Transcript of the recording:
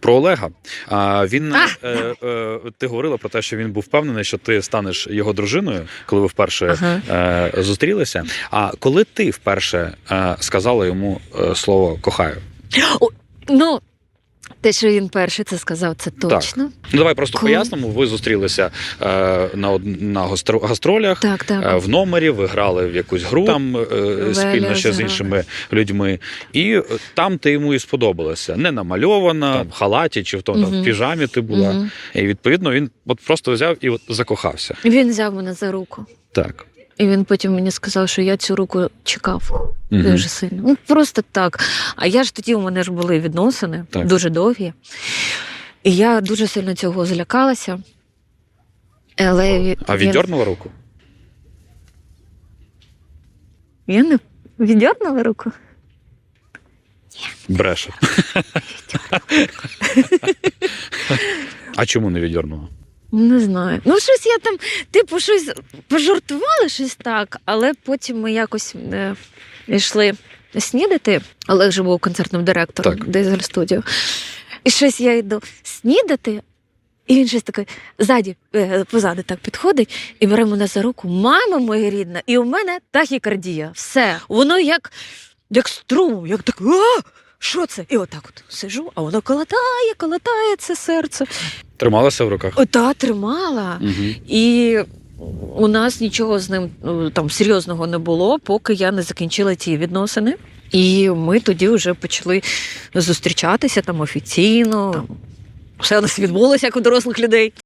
Про Олега. А, він А! е, е, ти говорила про те, що він був впевнений, що ти станеш його дружиною, коли ви вперше Ага. е, зустрілися. А коли ти вперше е, сказала йому е, слово кохаю? Ну, те, що він перший це сказав, це точно. Ну давай просто Коли? пояснимо. Ви зустрілися е, на на гастро- гастролях. Так, так. е, В номері ви грали в якусь гру там е, спільно ще з іншими людьми, і е, там ти йому і сподобалася. Не намальована, там, в халаті чи в тому там, в піжамі ти була. Мгм. І відповідно він от просто взяв і от закохався. Він взяв мене за руку. Так. І він потім мені сказав, що я цю руку чекав Мгм. дуже сильно. Ну просто так. А я ж тоді у мене ж були відносини Так. дуже довгі. І я дуже сильно цього злякалася. Але А він... віддернула руку? Я не віддернула руку. Бреше. А чому не віддернула? Не знаю. Ну, щось я там, типу, щось пожартувала, щось так, але потім ми якось е, йшли снідати. Олег же був концертним директором. Дизель студіо. І щось я йду снідати, і він щось таке ззаді, е, позаду так підходить і бере мене за руку. Мама моя рідна, і у мене тахікардія. Все. Воно як, як струм, як так. А! Що це? І отак от сижу, а воно колотає, колотає це серце. Трималася в руках? Та тримала. Угу. І у нас нічого з ним ну, там серйозного не було, поки я не закінчила ті відносини. І ми тоді вже почали зустрічатися там офіційно. Там все у нас відбулося як у дорослих людей.